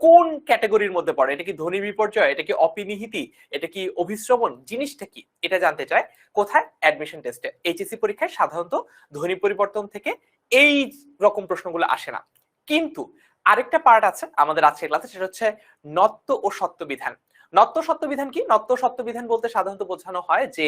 কোন ক্যাটাগরির মধ্যে পড়ে? এটা কি ধ্বনি বিপর্যয়? এটা কি অপিনিহিতি? এটা কি অভিশ্রবণ? জিনিসটা কি? এটা জানতে চায় কোথায়? অ্যাডমিশন টেস্টে এইচএসসি পরীক্ষায় সাধারণত ধ্বনি পরিবর্তন থেকে এই রকম প্রশ্নগুলো আসে না। কিন্তু আরেকটা পার্ট আছে আমাদের আজকের ক্লাসে সেটা হচ্ছে নত্ব ও সত্য বিধান। নত্ব সত্য বিধান কি? নত্ব সত্য বিধান বলতে সাধারণত বোঝানো হয় যে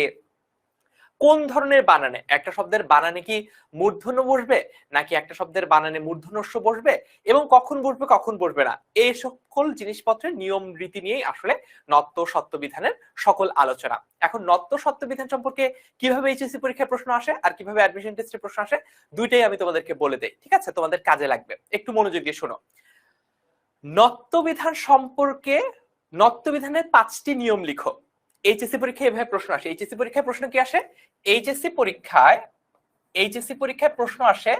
কোন ধরনের বানানে? একটা শব্দের বানানে কি মূর্ধন্য বসবে? নাকি একটা শব্দের বানানে মূর্ধন্যস্য বসবে? এবং কখন বসবে কখন বসবে না? এই সকল জিনিসপত্রের নিয়ম, রীতি নিয়েই আসলে নত্ব সত্য বিধানের সকল আলোচনা। এখন নত্ব সত্য বিধান সম্পর্কে কীভাবে এইচএসসি পরীক্ষায় প্রশ্ন আসে আর কীভাবে অ্যাডমিশন টেস্টে প্রশ্ন আসে, দুইটাই আমি তোমাদেরকে বলে দেই। ঠিক আছে? তোমাদের কাজে লাগবে। একটু মনোযোগ দিয়ে শোনো। নত্ব বিধান সম্পর্কে নত্ব বিধানের পাঁচটি নিয়ম লিখো। এইচএসসি পরীক্ষায় এভাবে প্রশ্ন আসে। এইচএসসি পরীক্ষায় প্রশ্ন কি আসে? এইচএসসি পরীক্ষায় এইচএসসি পরীক্ষায় প্রশ্ন আসে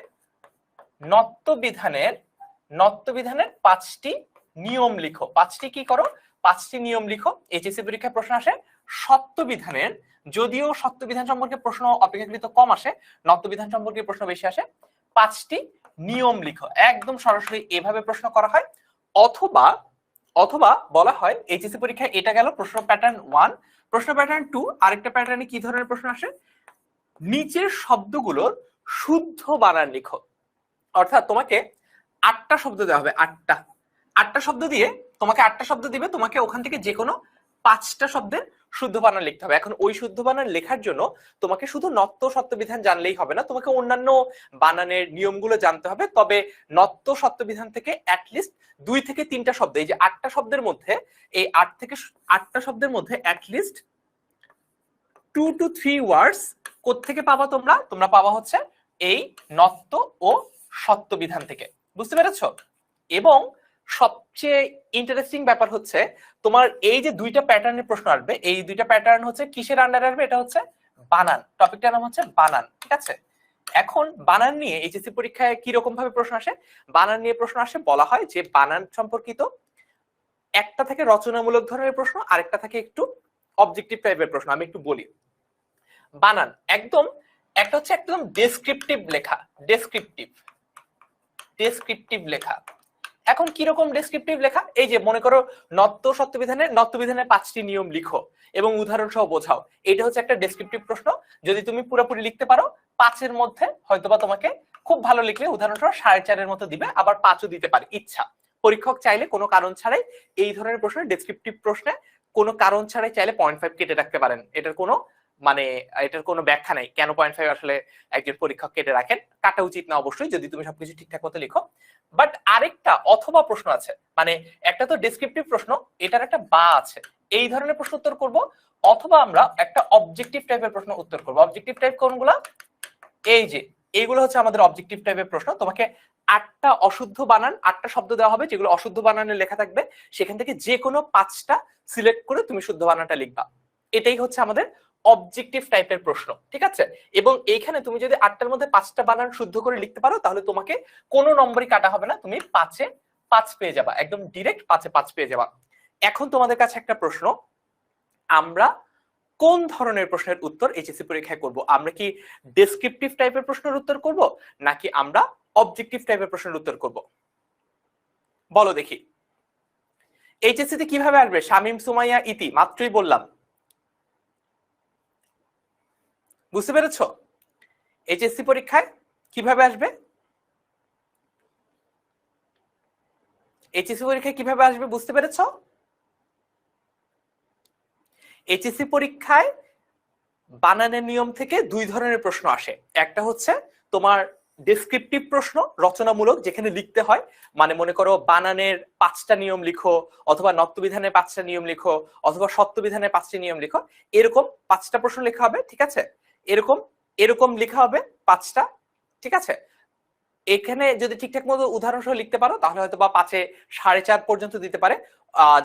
নত্ব বিধানের নত্ব বিধানের পাঁচটি নিয়ম লিখো। পাঁচটি কি করো? পাঁচটি নিয়ম লিখো। এইচএসসি পরীক্ষায় প্রশ্ন আসে সত্য বিধানের যদিও সত্য বিধান সম্পর্কে প্রশ্ন অপেক্ষাকৃত কম আসে নত্ব বিধান সম্পর্কে প্রশ্ন বেশি আসে, পাঁচটি নিয়ম লিখো। একদম সরাসরি এভাবে প্রশ্ন করা হয়। অথবা অথবা বলা হয় এইচএসসি পরীক্ষায় এটা গেল প্রশ্ন প্যাটার্ন ওয়ান প্রশ্ন প্যাটার্ন টু আরেকটা প্যাটার্নে কি ধরনের প্রশ্ন আসে? নিচের শব্দগুলোর শুদ্ধ বানান লিখো। অর্থাৎ তোমাকে আটটা শব্দ দেওয়া হবে, আটটা। আটটা শব্দ দিয়ে তোমাকে আটটা শব্দ দিবে, তোমাকে ওখান থেকে যে কোনো পাঁচটা শব্দের শুদ্ধ বানান লিখতে হবে। এখন ওই শুদ্ধ বানান লেখার জন্য তোমাকে শুধু নত্ব সত্য বিধান জানলেই হবে না, তোমাকে অন্যান্য বানানের নিয়মগুলো জানতে হবে। তবে নত্ব সত্য বিধান থেকে অ্যাটলিস্ট দুই থেকে তিনটা শব্দ, এই যে আটটা শব্দের মধ্যে, এই আট থেকে আটটা শব্দের মধ্যে at least two two three words থেকে পাবা তোমরা? তোমরা পাবা হচ্ছে এই নত্ব ও সত্য বিধান থেকে। বুঝতে পেরেছ? এবং সবচেয়ে ইন্টারেস্টিং ব্যাপার হচ্ছে, তোমার এই যে দুইটা প্যাটার্নের প্রশ্ন আসবে, এই দুইটা প্যাটার্ন হচ্ছে কিসের আন্ডারে আসবে? এটা হচ্ছে বানান টপিকটার নাম হচ্ছে বানান ঠিক আছে? এখন বানান নিয়ে এইচএসসি পরীক্ষায় কি রকম ভাবে প্রশ্ন আসে? বানান নিয়ে প্রশ্ন আসে, বলা হয় যে বানান সম্পর্কিত একটা থেকে রচনামূলক ধরনের প্রশ্ন, আরেকটা থেকে একটু অবজেক্টিভ টাইপের প্রশ্ন, আমি একটু বলি। বানান একদম, একটা হচ্ছে একদম ডেসক্রিপটিভ লেখা ডেসক্রিপটিভ ডেসক্রিপটিভ লেখা। এখন কি রকম ডেসক্রিপটিভ লেখা? এই যে মনে করো নত্ব সত্যবিধানের নত্যবিধানের পাঁচটি নিয়ম লিখো এবং উদাহরণ সহ বোঝাও। এটা হচ্ছে একটা ডেসক্রিপটিভ প্রশ্ন। যদি তুমি পুরোপুরি লিখতে পারো, পাঁচের মধ্যে হয়তোবা তোমাকে খুব ভালো লিখলে উদাহরণ সহ সাড়ে চারের মতো দিবে, আবার পাঁচও দিতে পারে। ইচ্ছা। পরীক্ষক চাইলে কোনো কারণ ছাড়াই এই ধরনের প্রশ্ন ডেসক্রিপটিভ প্রশ্নে কোনো কারণ ছাড়াই চাইলে পয়েন্ট ফাইভ কেটে রাখতে পারেন। এটার কোনো মানে এটার কোনো ব্যাখ্যা নাই। কেন পয়েন্ট ফাইভ আসলে একজন পরীক্ষক কেটে রাখেন? কাটা উচিত না অবশ্যই। যদি তুমি সবকিছু ঠিকঠাক মতো লিখো বাট আরেকটা অথবা প্রশ্ন আছে। মানে একটা তো ডেসক্রিপটিভ প্রশ্ন, এটার একটা বা আছে। এই ধরনের প্রশ্ন উত্তর করব, অথবা আমরা একটা অবজেক্টিভ টাইপের প্রশ্ন উত্তর করব। অবজেক্টিভ টাইপ কোনগুলা? এই যে এইগুলো হচ্ছে আমাদের অবজেক্টিভ টাইপের প্রশ্ন। তোমাকে আটটা অশুদ্ধ বানান, আটটা শব্দ দেওয়া হবে, যেগুলো অশুদ্ধ বানানে লেখা থাকবে। সেখান থেকে যে কোনো পাঁচটা সিলেক্ট করে তুমি শুদ্ধ বানানটা লিখবা। এটাই হচ্ছে আমাদের অবজেক্টিভ টাইপের প্রশ্ন, ঠিক আছে? এবং এইখানে তুমি যদি আটটার মধ্যে পাঁচটা বানান শুদ্ধ করে লিখতে পারো, তাহলে তোমাকে কোনো নম্বরই কাটা হবে না, তুমি পাঁচে পাঁচ পেয়ে যাবা, একদম ডিরেক্ট পাঁচে পাঁচ পেয়ে যাবা। এখন তোমাদের কাছে একটা প্রশ্ন, আমরা কোন ধরনের প্রশ্নের উত্তর এইচএসসি পরীক্ষায় করব? আমরা কি ডেসক্রিপটিভ টাইপের প্রশ্নের উত্তর করব, নাকি আমরা অবজেক্টিভ টাইপের প্রশ্নের উত্তর করব? বলো দেখি। এইচএসসি তে কীভাবে আসবে? শামিম, সুমাইয়া, ইতি, মাত্রই বললাম। বুঝতে পেরেছ? এইচএসসি পরীক্ষায় কীভাবে আসবে? এইচএসসি পরীক্ষায় কীভাবে আসবে বুঝতে পেরেছ? এইচএসসি পরীক্ষায় বানানের নিয়ম থেকে দুই ধরনের প্রশ্ন আসে। একটা হচ্ছে তোমার ডেসক্রিপটিভ প্রশ্ন, রচনামূলক, যেখানে লিখতে হয় মানে মনে করো বানানের পাঁচটা নিয়ম লিখো, অথবা নত্যবিধানের পাঁচটা নিয়ম লিখো, অথবা সত্যবিধানের পাঁচটি নিয়ম লিখো, এরকম পাঁচটা প্রশ্ন লেখা হবে, ঠিক আছে? এরকম এরকম লেখা হবে পাঁচটা, ঠিক আছে? এখানে যদি ঠিকঠাক মতো উদাহরণ সহ লিখতে পারো, তাহলে হয়তো বা পাঁচে সাড়ে চার পর্যন্ত দিতে পারে।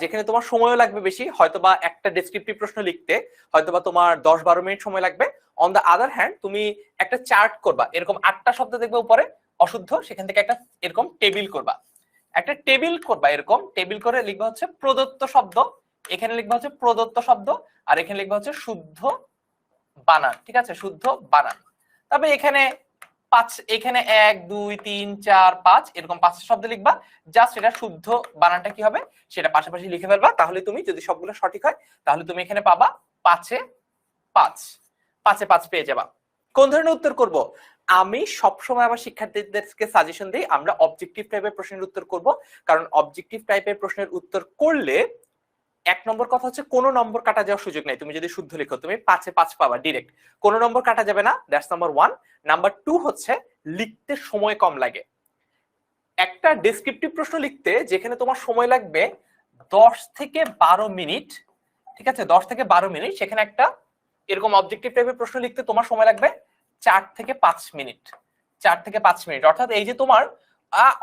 যেখানে তোমার সময়ও লাগবে বেশি হয়তো বা একটা ডেসক্রিপটিভ প্রশ্ন লিখতে হয়তো বা তোমার দশ বারো মিনিট সময় লাগবে। অন দ্য আদার হ্যান্ড তুমি একটা চার্ট করবা, এরকম আটটা শব্দ দেখবে উপরে, অশুদ্ধ, সেখান থেকে একটা এরকম টেবিল করবা। একটা টেবিল করবা এরকম টেবিল করে লিখবা হচ্ছে প্রদত্ত শব্দ, এখানে লিখবা হচ্ছে প্রদত্ত শব্দ, আর এখানে লিখবা হচ্ছে শুদ্ধ বানান, ঠিক আছে? শুদ্ধ বানান। তবে এখানে পাঁচ, এখানে এক, দুই, তিন, চার, পাঁচ, এরকম পাঁচটা শব্দ লিখবা। জাস্ট এটা শুদ্ধ বানানটা কি হবে? সেটা পাশাপাশি লিখে ফেলবা। তাহলে তুমি যদি সবগুলো সঠিক হয়, তাহলে তুমি এখানে পাবা পাঁচে পাঁচ। পাঁচে পাঁচ পেয়ে যাবা। কোন ধরনের উত্তর করব? আমি সবসময় আমার শিক্ষার্থীদেরকে সাজেশন দিই, আমরা অবজেক্টিভ টাইপের প্রশ্নের উত্তর করব। কারণ অবজেক্টিভ টাইপের প্রশ্নের উত্তর করলে এক নম্বর কথা হচ্ছে কোনো নম্বর কাটা যাওয়ার সুযোগ নেই। তুমি যদি শুদ্ধ লিখো, তুমি পাঁচে পাঁচ পাবা ডিরেক্ট কোনো নম্বর কাটা যাবে না that's number one number two হচ্ছে লিখতে সময় কম লাগে। একটা ডেসক্রিপটিভ প্রশ্ন লিখতে যেখানে তোমার সময় লাগবে দশ থেকে বারো মিনিট, ঠিক আছে? দশ থেকে বারো মিনিট, সেখানে একটা এরকম অবজেক্টিভ টাইপের প্রশ্ন লিখতে তোমার সময় লাগবে চার থেকে পাঁচ মিনিট। চার থেকে পাঁচ মিনিট। অর্থাৎ এই যে তোমার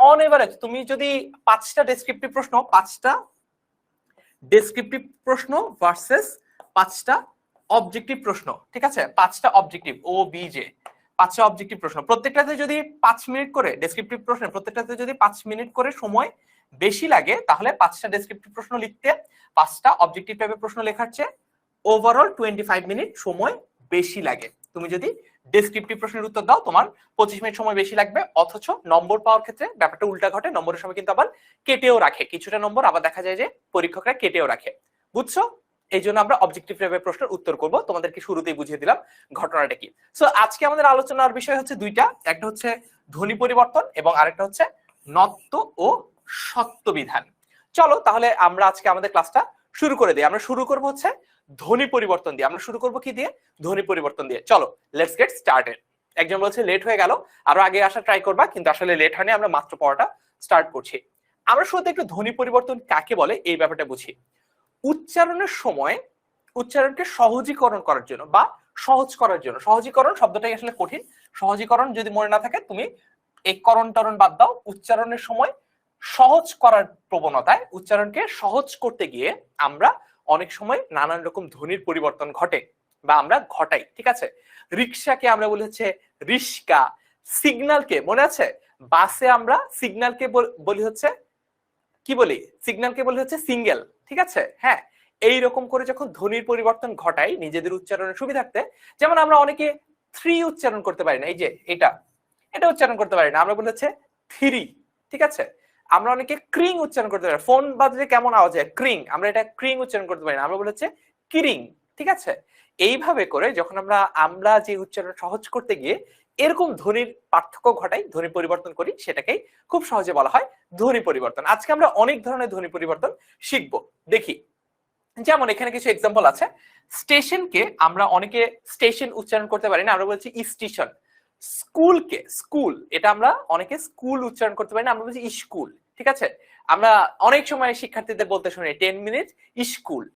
অন এভারেজ তুমি যদি পাঁচটা ডেসক্রিপটিভ প্রশ্ন, পাঁচটা ডেসক্রিপটিভ প্রশ্ন ভার্সেস পাঁচটা অবজেক্টিভ প্রশ্ন, ঠিক আছে? পাঁচটা অবজেক্টিভ ও বি জে পাঁচটা অবজেক্টিভ প্রশ্ন। প্রত্যেকটাতে যদি পাঁচ মিনিট করে ডেসক্রিপটিভ প্রশ্ন প্রত্যেকটাতে যদি পাঁচ মিনিট করে সময় বেশি লাগে, তাহলে পাঁচটা ডেসক্রিপটিভ প্রশ্ন লিখতে, পাঁচটা অবজেক্টিভ টাইপের প্রশ্ন লেখার চেয়ে ওভারঅল টোয়েন্টি ফাইভ মিনিট সময় বেশি লাগে। তুমি যদি ডেসক্রিপটিভ প্রশ্নের উত্তর দাও। তোমার পঁচিশ মিনিট সময় বেশি লাগবে, অথচ নম্বর পাওয়ার ক্ষেত্রে ব্যাপারটা উল্টা ঘটে, নম্বরের সময় কিন্তু আবার কেটেও রাখে। কিছুটা নম্বর আবার দেখা যায় যে পরীক্ষকরা কেটেও রাখে। বুঝছ? এই জন্য আমরা অবজেক্টিভ টাইপের প্রশ্নের উত্তর করব। তোমাদেরকে শুরুতেই বুঝিয়ে দিলাম ঘটনাটা কি। সো আজকে আমাদের আলোচনার বিষয় হচ্ছে দুইটা। একটা হচ্ছে ধ্বনি পরিবর্তন এবং আরেকটা হচ্ছে নত্ব ও সত্য বিধান চলো তাহলে আমরা আজকে আমাদের ক্লাসটা শুরু করে দিই। আমরা শুরু করব হচ্ছে ধ্বনি পরিবর্তন দিয়ে। আমরা শুরু করব কি দিয়ে? ধ্বনি পরিবর্তন দিয়ে। চলো লেটস গেট স্টার্টেড একজন বলছে লেট হয়ে গেল, আরও আগে আসা ট্রাই করবা, কিন্তু আসলে লেট হয়নি, আমরা মাত্র পড়াটা স্টার্ট করছি। আমরা শুরুতে একটু ধ্বনি পরিবর্তন কাকে বলে, এই ব্যাপারটা বুঝি। উচ্চারণের সময় উচ্চারণকে সহজীকরণ করার জন্য বা সহজ করার জন্য, সহজীকরণ শব্দটাই আসলে কঠিন। সহজীকরণ যদি মনে না থাকে, তুমি এই করণ টরণ বাদ দাও। উচ্চারণের সময় সহজ করার প্রবণতায় উচ্চারণকে সহজ করতে গিয়ে আমরা অনেক সময় নানান রকম ধ্বনির পরিবর্তন ঘটে বা আমরা ঘটাই, ঠিক আছে? রিক্সাকে আমরা বলি হচ্ছে রিস্কা সিগন্যালকে, মনে আছে? বাসে আমরা সিগনালকে বলি হচ্ছে, কি বলি? সিগন্যালকে বলি হচ্ছে সিঙ্গেল, ঠিক আছে? হ্যাঁ এই রকম করে যখন ধ্বনির পরিবর্তন ঘটাই নিজেদের উচ্চারণের সুবিধার্থে, যেমন আমরা অনেকে থ্রি উচ্চারণ করতে পারি না, এই যে এটা এটা উচ্চারণ করতে পারি না, আমরা বলি হচ্ছে থ্রি, ঠিক আছে? আমরা অনেকে ক্রিং উচ্চারণ করতে পারি ফোন বাজলে কেমন আওয়াজ হয়? ক্রিং। আমরা এটা ক্রিং উচ্চারণ করতে পারি না। আমরা বলি কিরিং। ঠিক আছে? এইভাবে করে যখন আমরা আমরা যে উচ্চারণ সহজ করতে গিয়ে এরকম ধ্বনির পার্থক্য ঘটাই, ধ্বনি পরিবর্তন করি, সেটাকেই খুব সহজে বলা হয় ধ্বনি পরিবর্তন। আজকে আমরা অনেক ধরনের ধ্বনি পরিবর্তন শিখব। দেখি। যেমন এখানে কিছু এক্সাম্পল আছে। স্টেশনকে আমরা অনেকে স্টেশন উচ্চারণ করতে পারি না। আমরা বলছি স্টেশন। স্কুলকে, স্কুল। এটা আমরা অনেকে স্কুল উচ্চারণ করতে পারি না। আমরা বলছি স্কুল। ঠিক আছে? আমরা অনেক সময় শিক্ষার্থীদের বলতে শুনি টেন মিনিট স্কুল।